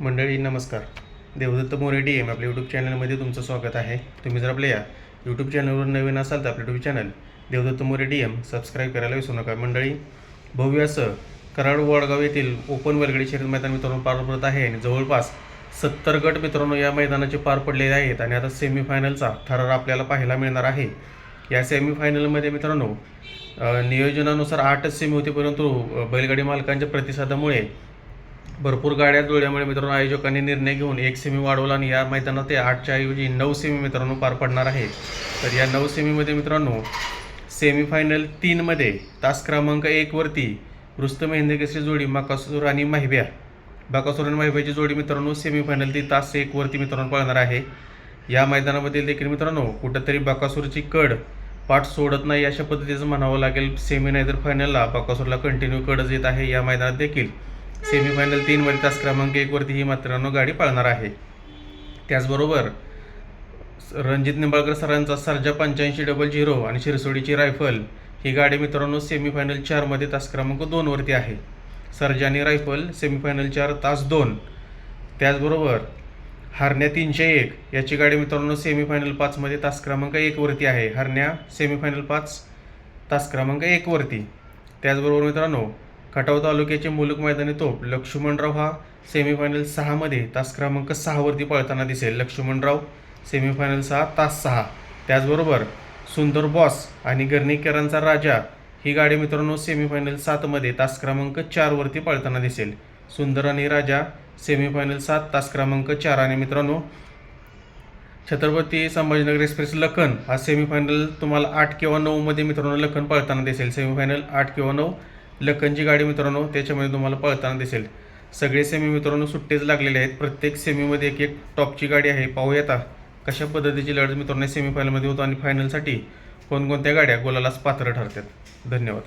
मंडळी नमस्कार. Devdatta More D M आपल्या यूट्यूब चॅनलमध्ये तुमचं स्वागत आहे. तुम्ही जर आपल्या या यूट्यूब चॅनलवर नवीन असाल तर आपलं YouTube channel Devdatta More D M subscribe करायला विसरू नका. मंडळी भव्य असं कराड वडगाव येथील ओपन वर्गडी शरीर मैदान मित्रांनो पार पडत आहे आणि जवळपास सत्तर गट मित्रांनो या मैदानाचे पार पडलेले आहेत आणि आता सेमीफायनलचा थरार आपल्याला पाहायला मिळणार आहे. या सेमीफायनलमध्ये मित्रांनो नियोजनानुसार आठच सेमी होते परंतु बैलगाडी मालकांच्या प्रतिसादामुळे भरपूर गाड्या जुळल्यामुळे मित्रांनो आयोजकांनी निर्णय घेऊन एक सेमी वाढवला आणि या मैदानात ते आठच्या ऐवजी नऊ सेमी मित्रांनो पार पडणार आहे तर या नऊ सेमीमध्ये मित्रांनो सेमीफायनल तीनमध्ये तास क्रमांक एकवरती रुस्तम हिंदकेसरी जोडी मकासूर आणि माहिब्या. बाकासूर आणि माहिब्याची जोडी मित्रांनो सेमीफायनल ती तास एकवरती मित्रांनो पळणार आहे. या मैदानामध्ये देखील मित्रांनो कुठंतरी बाकासूरची कड पाठ सोडत नाही अशा पद्धतीचं म्हणावं लागेल. सेमी नाही तर फायनलला बाकासूरला कंटिन्यू कडच येत आहे. या मैदानात देखील सेमीफायनल तीनमध्ये तास क्रमांक एकवरती ही मित्रांनो गाडी पाळणार आहे. त्याचबरोबर रणजित निंबाळकर सरांचा सर्जा पंच्याऐंशी डबल झिरो आणि शिरसोडीची रायफल ही गाडी मित्रांनो सेमीफायनल चारमध्ये तास क्रमांक दोनवरती आहे. सर्जा आणि रायफल सेमीफायनल चार तास दोन. त्याचबरोबर हरण्या तीनशे एक याची गाडी मित्रांनो सेमीफायनल पाचमध्ये तास क्रमांक एकवरती आहे. हरण्या सेमीफायनल पाच तास क्रमांक एकवरती त्याचबरोबर मित्रांनो खटाव तालुक्याचे मुलुक मैदानी तोप लक्ष्मणराव हा सेमीफायनल सहामध्ये तास क्रमांक सहावरती पळताना दिसेल. लक्ष्मणराव सेमीफायनल सहा तास सहा. त्याचबरोबर सुंदर बॉस आणि गर्णिकेरांचा राजा ही गाडी मित्रांनो सेमीफायनल सातमध्ये तास क्रमांक चारवरती पळताना दिसेल. सुंदर आणि राजा सेमीफायनल सात तास क्रमांक चार. आणि मित्रांनो छत्रपती संभाजीनगर एक्सप्रेस लखन हा सेमीफायनल तुम्हाला आठ किंवा नऊमध्ये मित्रांनो लखन पळताना दिसेल. सेमीफायनल आठ किंवा नऊ लखनची गाडी मित्रांनो त्याच्यामध्ये तुम्हाला पळताना दिसेल. सगळे सेमी मित्रांनो सुट्टेच लागलेले आहेत. प्रत्येक सेमीमध्ये एक एक टॉपची गाडी आहे. पाहूयात कशा पद्धतीची लढत मित्रांनो सेमीफायनलमध्ये होतो आणि फायनलसाठी कोणकोणत्या गाड्या गोलालाच पात्र ठरतात. धन्यवाद.